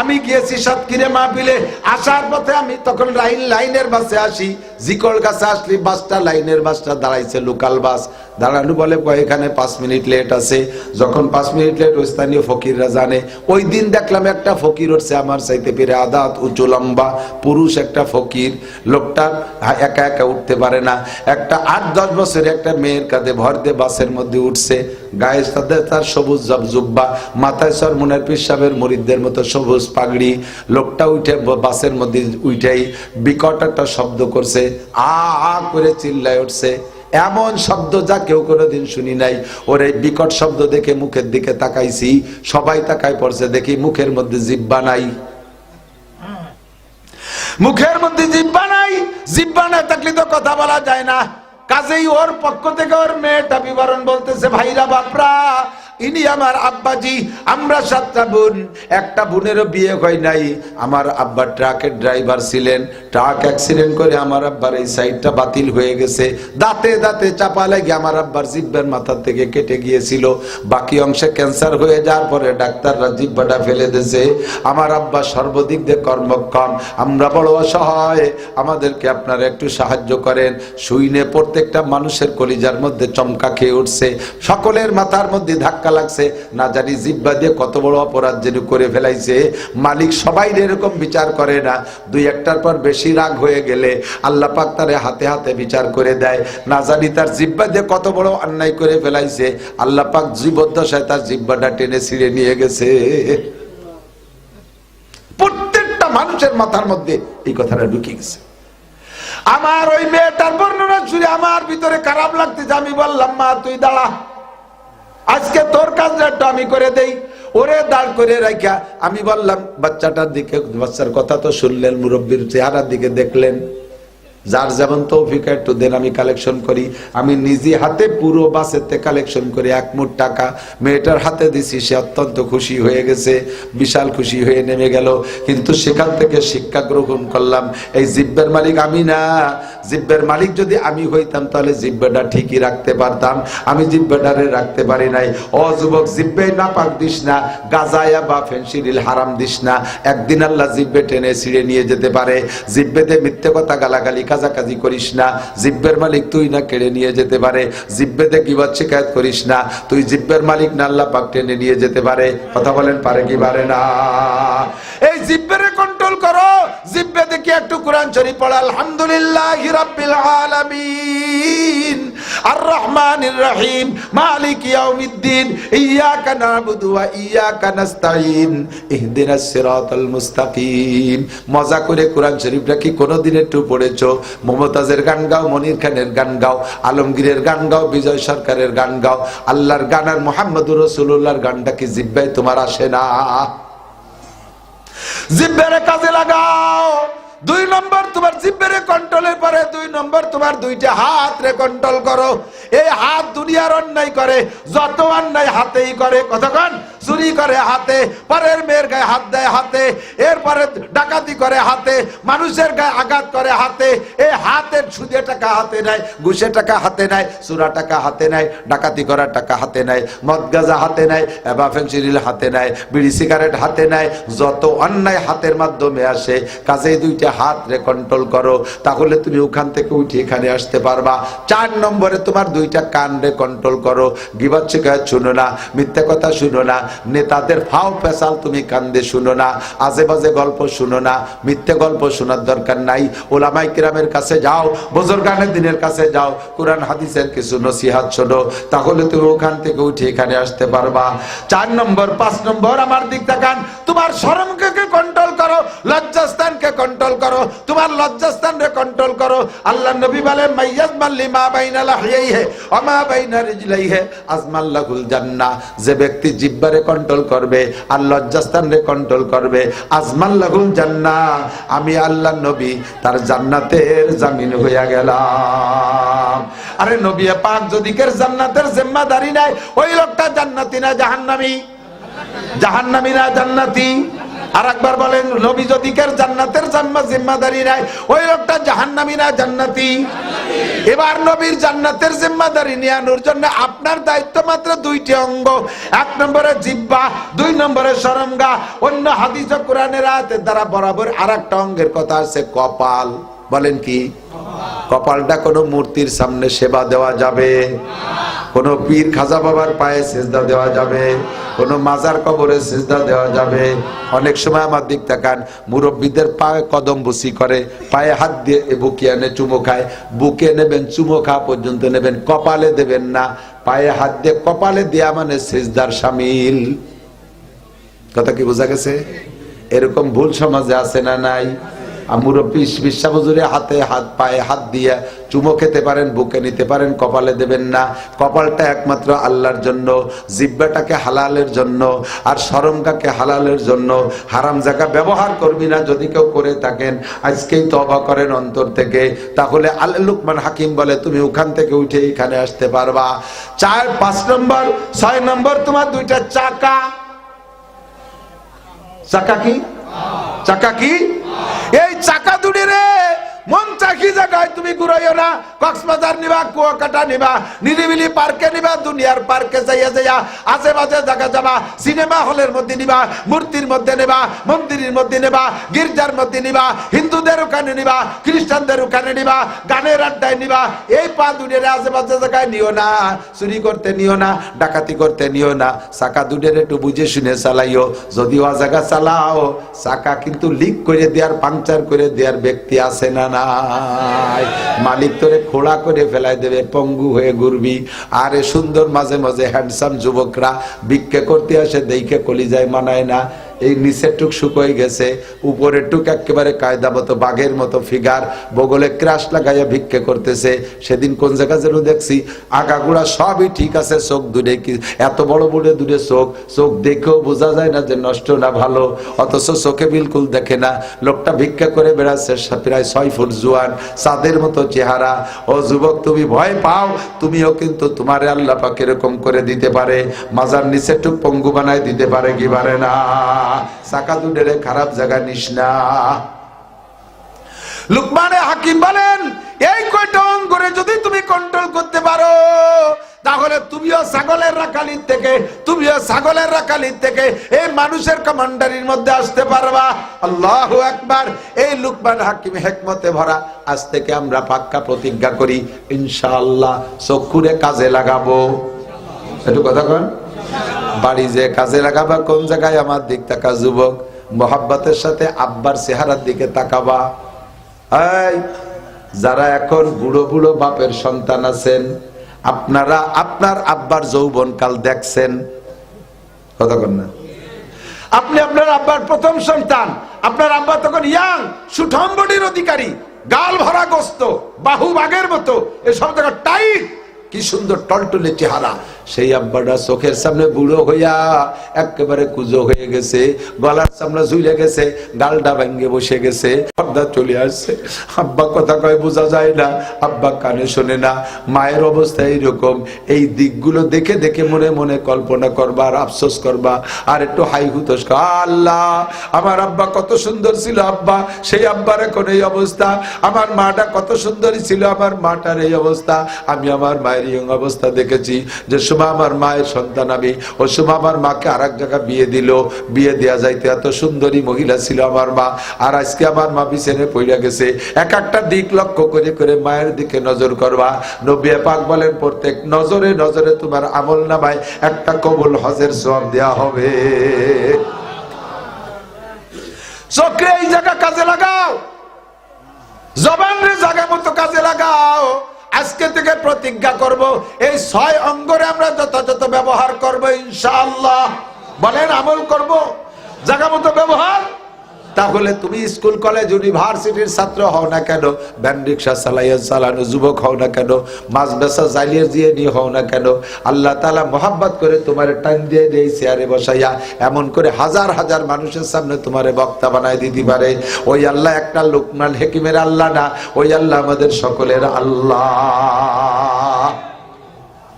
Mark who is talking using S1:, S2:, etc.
S1: আমি গিয়েছি সাতক্ষীরে মাহফিলে। আসার পথে আমি তখন লাইন লাইনের বাসে আসি। জিকল কাছে আসলি, বাসটা লাইনের বাসটা দাঁড়াইছে লোকাল বাস। দাঁড়ানো বলে এখানে পাঁচ মিনিট লেট আছে। যখন পাঁচ মিনিট লেট, ওই স্থানীয় ফকিররা জানে, ওই দিন দেখলাম একটা ফকির উঠছে আমার চাইতে পেরে আদাত, উঁচু, লম্বা, পুরুষ একটা ফকির। লোকটা একা একা উঠতে পারে না। একটা আট, দশ বছরের একটা মেয়ের কাঁধে ভর দিয়ে বাসের মধ্যে উঠছে। গায়ে সাথে তার সবুজ জব জুব্বা, মাথায় সর সরমনের পিসাবের মরিদদের মতো সবুজ পাগড়ি। লোকটা উঠে বাসের মধ্যে উঠেই বিকট একটা শব্দ করছে। করে চিল্লায় উঠছে। এমন শব্দ যা কেউ কোনোদিন শুনি নাই। ওর এই বিকট শব্দ দেখে মুখের দিকে তাকাইছি। সবাই তাকায় পড়ছে, দেখি মুখের মধ্যে জিব্বা নাই। মুখের মধ্যে জিব্বা নাই। জিব্বা না থাকলে তো কথা বলা যায় না। কাজেই ওর পক্ষ থেকে ওর মেয়েটা বিবরণ বলতেছে, ভাইরা বাপরা ইনি আমার আব্বাজি, আমরা সাতটা বোন। একটা বোনেরও বিয়ে হয় নাই। আমার আব্বা ট্রাকের ড্রাইভার ছিলেন। ট্রাক অ্যাক্সিডেন্ট করে আমার আব্বার এই সাইডটা বাতিল হয়ে গেছে। দাঁতে দাঁতে চাপা লেগে আমার আব্বার জিব্বার মাথার থেকে কেটে গিয়েছিল। বাকি অংশে ক্যান্সার হয়ে যাওয়ার পরে ডাক্তাররা জিব্বাটা ফেলে দিয়েছে। আমার আব্বা সর্বদিক দিয়ে কর্মক্ষম। আমরা বড় অসহায়। আমাদেরকে আপনারা একটু সাহায্য করেন। শুইনে প্রত্যেকটা মানুষের কলিজার মধ্যে চমকা খেয়ে উঠছে। সকলের মাথার মধ্যে ধাক্কা লাগছে। না জানি জিব্বা দিয়ে কত বড় অপরাধ যেন করে ফেলাইছে। মালিক সবাই এরকম বিচার করে না। দুই একটার পর বেশি রাগ হয়ে গেলে আল্লাহ পাক তারে হাতে হাতে বিচার করে দেয়। না জানি তার জিব্বা দিয়ে কত বড় অন্যায় করে ফেলাইছে। আল্লাহ পাক জীবদ্দশায় তার জিব্বাটা টেনে ছিঁড়ে নিয়ে গেছে। প্রত্যেকটা মানুষের মাথার মধ্যে এই কথাটা ঢুকে গেছে। আমার ওই মেয়েটার বর্ণনা শুনে আমার ভিতরে খারাপ লাগতেছে। আমি বললাম, মা, তুই দাঁড়া। আজকে তোর কাজটা আমি করে দেই, ওরে দাঁড় করে রাখা আমি বললাম, বাচ্চাটার দিকে বাচ্চার কথা তো শুনলেন, মুরব্বীর চেহারার দিকে দেখলেন। যার যেমন তৌফিক একটু দেন, আমি কালেকশন করি। আমি নিজে হাতে পুরো বাসেতে কালেকশন করে, এক মুঠ টাকা। মেয়েটার হাতে দিছি, সে অত্যন্ত খুশি হয়ে গেছে, বিশাল খুশি হয়ে নেমে গেল। কিন্তু সেখান থেকে শিক্ষা গ্রহণ করলাম, এই জিব্বের মালিক আমি না। জিব্বের মালিক যদি আমি হইতাম, তাহলে জিব্বেটা ঠিকই রাখতে পারতাম। আমি জিব্বেটারে রাখতে পারি নাই। ও যুবক জিব্বে না পাক দিস না, গাজায়া বা ফেন্সিডিল হারাম দিস না। একদিন আল্লাহ জিব্বে টেনে ছিঁড়ে নিয়ে যেতে পারে। জিব্বেতে মিথ্যে কথা গালাগালি, কাজাকাজি করিস না। জিব্বের মালিক তুই না কেড়ে নিয়ে যেতে পারে। জিব্বেতে কিবাদ শিকায়ত করিস না। তুই জিব্বের মালিক না, আল্লাহ পাক টেনে নিয়ে যেতে পারে। কথা বলেন পারে কি পারে না? এই জিব্বেরে শরীফ পড়া, আলহামদুলিল্লাহ রাব্বিল আলামিন আর রহমানির রহিম মালিক ইয়াউমিদ্দিন, ইয়াকা নাবুদু ওয়া ইয়াকা নাস্তাইন ইহদিনাস সিরাতাল মুস্তাকিম। মজা করে কোরআন শরীফটা কি কোনোদিন একটু পড়েছো? মমতাজের গান গাও, মনির খানের গান গাও, আলমগীরের গান গাও, বিজয় সরকারের গান গাও, আল্লাহর গান আর মোহাম্মদুর রসুল্লাহর গানটা কি জিব্বায় তোমার আসে না? জিব্বেরে কাজে লাগাও। দুই নম্বর তোমার জিব্বেরে কন্ট্রোলের পরে, দুই নম্বর তোমার দুইটা হাত রে কন্ট্রোল করো। এই হাত দুনিয়ার অন্যায় করে, যত অন্যায় হাতেই করে কতক্ষণ চুরি করে হাতে, পরের মেয়ের গায়ে হাত দেয় হাতে, এরপরে ডাকাতি করে হাতে, মানুষের গায়ে আঘাত করে হাতে এই হাতের সুদে টাকা হাতে নেয় ঘুষে টাকা হাতে নেয় চুরা টাকা হাতে নেয়, ডাকাতি করার টাকা হাতে নেয় মদ গাজা হাতে নেয় এবা ফেন্সিডিল হাতে নেয়, বিড়ি সিগারেট হাতে নেয়, যত অন্যায় হাতের মাধ্যমে আসে, কাজেই দুইটা হাত রে কন্ট্রোল করো, তাহলে তুমি ওখান থেকে উঠে এখানে আসতে পারবা। চার নম্বরে তোমার দুইটা কান রে কন্ট্রোল করো। শিকায়ত শুনো না, মিথ্যা কথা শুনো না নেতাদের ফাও পেশাল তুমি কান্দে শুনো না। আজে বাজে গল্প শুনো না। মিথ্যে গল্প শোনার দরকার নাই। ওলামাই কিরামের কাছে যাও, বুজুর্গানের দিনের কাছে যাও, কোরআন, হাদিসের কিছু নসিহাত শোনো। তাহলে তুমি ওখান থেকে উঠে এখানে আসতে পারবা। চার নম্বর, পাঁচ নম্বর, আমার দিক তাকান। তোমার শরমকে কন্ট্রোল করো? লজ্জাস্থানকে কন্ট্রোল করো? তোমার লজ্জাস্থানকে কন্ট্রোল করো? আল্লাহ নবী বলেন মাইয়াজ মাল্লি মা বাইনা লাহিয়াইহি ওয়া মা বাইনা রিজলাইহি আজমাল্লাহুল জান্নাহ। যে ব্যক্তি জিব্বারে কন্ট্রোল করবে, আর লজ্জাস্থানরে কন্ট্রোল করবে। আজমাল্লাহুল জান্নাহ আমি আল্লাহ নবী, তার জান্নাতের জামিন হইয়া গেলাম। আরে নবী পাক যদি কের জান্নাতের জিম্মাদারি নাই ওই লোকটা জান্নাতি না জাহান্নামী? জাহান্নামী না জান্নাতি? আর একবার বলেন, নবী যদিকের জান্নাতের জাম্মা জিম্মাদারি নাই ওই লোকটা জাহান্নামী না জান্নাতি? এবার নবীর জান্নাতের জিম্মাদারি নেওয়ানোর জন্য আপনার দায়িত্ব মাত্র দুইটি অঙ্গ। এক নম্বরে জিব্বা, দুই নম্বরে সরঙ্গা অন্য হাদিস কোরআনের আয়াতের দ্বারা বরাবর আর একটা অঙ্গের কথা আছে কপাল। বলেন কি? কপালটা কোনো মূর্তির সামনে সেবা দেওয়া যাবে? কোনো পীর খাজা বাবার পায়ে সেজদা দেওয়া যাবে? কোনো মাজার কবরে সেজদা দেওয়া যাবে? অনেক সময় আমার দিক তাকান, মুরব্বীদের পায়ে কদম বুসি করে, পায়ে হাত দিয়ে বুকে এনে চুমো খায়। বুকে নেবেন, চুমো খাওয়া পর্যন্ত নেবেন, কপালে দেবেন না। পায়ে হাত দিয়ে কপালে দেয়া মানে সেজদার সামিল। কথা কি বোঝা গেছে? এরকম ভুল সমাজে আছে না নাই? মুরব্বী বিশ্বাবজুরে হাতে হাত, পায়ে হাত দিয়ে চুমো খেতে পারেন, বুকে নিতে পারেন, কপালে দেবেন না। কপালটা একমাত্র আল্লাহর জন্য, জিব্বাটাকে হালালের জন্য, আর সরমকাকে হালালের জন্য। হারাম জায়গা ব্যবহার করবি না যদি কেউ করে থাকেন। আজকেই তবা করেন অন্তর থেকে। তাহলে আল লুকমান হাকিম বলে, তুমি ওখান থেকে উঠে এখানে আসতে পারবা। চার, পাঁচ নম্বর, ছয় নম্বর, তোমার দুইটা চাকা। চাকা কি? চাকা কি এই চাকা দুটি রে মন চাকি জায়গায় তুমি ঘুরাইও না, কক্সবাজার নিবা, কুয়াকাটা নিবা, নিরিবিলি পার্কে নিবা, দুনিয়ার পার্কে যাইয়া যাইয়া বাজে জায়গা যাবা, সিনেমা হলের মধ্যে নিবা, মূর্তির মধ্যে নেবা, মন্দিরের মধ্যে নেবা, গির্জার মধ্যে নিবা, হিন্দুদের ওখানে নিবা, খ্রিস্টানদের ওখানে নিবা, গানের আড্ডায় নিবা, এই পা আজে বাজে জায়গায় নিও না, চুরি করতে নিও না, ডাকাতি করতে নিও না, চাকা দুটের একটু বুঝে শুনে চালাইও যদি ও জায়গা চালাও, চাকা কিন্তু লিক করে দেওয়ার পাংচার করে দেওয়ার ব্যক্তি আছে না নাই। মালিক তোরে খোলা করে ফেলাই দেবে, পঙ্গু হয়ে ঘুরবি। আরে সুন্দর, মাঝে মাঝে হ্যান্ডসাম যুবকরা ভিক্ষে করতে আসে, দেখে কলিজায় মানায় না। এই নিচের টুক শুকোয় গেছে, উপরের টুক একেবারে কায়দা মতো, বাঘের মতো ফিগার, বগলে ক্রাশ লাগাইয়া ভিক্ষে করতেছে। সেদিন কোন জায়গা যেন দেখছি, আগাগুড়া সবই ঠিক আছে, চোখ দূরে কি, এত বড় বড় দূরে চোখ চোখ দেখেও বোঝা যায় না যে নষ্ট না ভালো, অথচ চোখে বিলকুল দেখে না। লোকটা ভিক্ষা করে বেড়াচ্ছে প্রায় ছয় ফুট জোয়ান, চাঁদের মতো চেহারা। ও যুবক, তুমি ভয় পাও, তুমিও কিন্তু তোমার আল্লাহ পাক এরকম করে দিতে পারে, মাজার নিচে টুক পঙ্গু বানায় দিতে পারে কি পারে না। খারাপ জায়গা নিস না। লুকমানে হাকিম বলেন, এই কয়টা যদি তুমি কন্ট্রোল করতে পারো, তাহলে তুমিও ছাগলের রাখালির থেকে, তুমিও ছাগলের রাখালির থেকে এই মানুষের কমান্ডারির মধ্যে আসতে পারবা। আল্লাহ একবার এই লুকমান হাকিম হেকমতে ভরা। আজ থেকে আমরা পাক্কা প্রতিজ্ঞা করি, ইনশাআল্লাহ চক্ষুরে কাজে লাগাবো। একটু কথা কন। বাড়ি যে কাজে লাগাবা, কোন জায়গায় আমার দিক তাকা যুবক। মোহাব্বতের সাথে আব্বার চেহারার দিকে তাকাবা। এই, যারা এখন বুড়ো বুড়ো বাপের সন্তান আছেন, আপনারা আপনার আব্বার যৌবন কাল দেখছেন কতক্ষণ না। আপনি আপনার আব্বার প্রথম সন্তান। আপনার আব্বা তখন ইয়াং সুঠম বডির অধিকারী, গাল ভরা গোস্ত, বাহু বাগের মতো এসব টাইট। কি সুন্দর টলটলে চেহারা। সেই আব্বাটা চোখের সামনে বুড়ো হইয়া একেবারে কুজো হয়ে গেছে, গলার সামনে ঝুলে গেছে, গালটা ভেঙ্গে বসে গেছে, পর্দা চলে আসছে। আব্বা কথা কয়, বোঝা যায় না, আব্বা কানে শোনে না। মায়ের অবস্থা এইরকম। এই দিকগুলো দেখে দেখে মনে মনে কল্পনা করবা আর আফসোস করবা। আর একটু হাই হুতোস আল্লাহ, আমার আব্বা কত সুন্দর ছিল আব্বা। সেই আব্বার এখন এই অবস্থা। আমার মাটা কত সুন্দরী ছিল, আমার মাটার এই অবস্থা। আমি আমার মায়ের এই অবস্থা দেখেছি যে সময় আমার মায়ের সন্তান আমি। ও সময় আমার মাকে আর এক জায়গায় বিয়ে দিল। বিয়ে দেওয়া যাইতে এত সুন্দরী মহিলা ছিল আমার মা। আর আজকে আমার মা বিছানে পড়ে গেছে। এক একটা দিক লক্ষ্য করে করে মায়ের দিকে নজর করবা। নবী পাক বলেন, প্রত্যেক নজরে নজরে তোমার আমল নামায় একটা কবুল হজের সব দেয়া হবে। চক্রে এই জায়গা কাজে লাগাও জবান রে জায়গা মতো কাজে লাগাও আজকে থেকে প্রতিজ্ঞা করব, এই ছয় অঙ্গরে আমরা যথাযথ ব্যবহার করব ইনশাআল্লাহ। বলেন, আমল করব? জায়গা মতো ব্যবহার? তাহলে তুমি স্কুল, কলেজ, ইউনিভার্সিটির ছাত্র হও না কেন? ভ্যান রিক্সা চালাইয়া চালানো যুবক হও না কেন? মাছ বেচা জ্বালিয়ে দিয়ে নিয়ে হও না কেন? আল্লাহ তালা মোহাব্বত করে তোমার টাইম দিয়ে দিয়ে চেয়ারে বসাইয়া। এমন করে হাজার হাজার মানুষের সামনে তোমারে বক্তা বানায় দিতে পারে। ওই আল্লাহ একটা লোকমান হেকিমের আল্লাহ না, ওই আল্লাহ আমাদের সকলের আল্লাহ।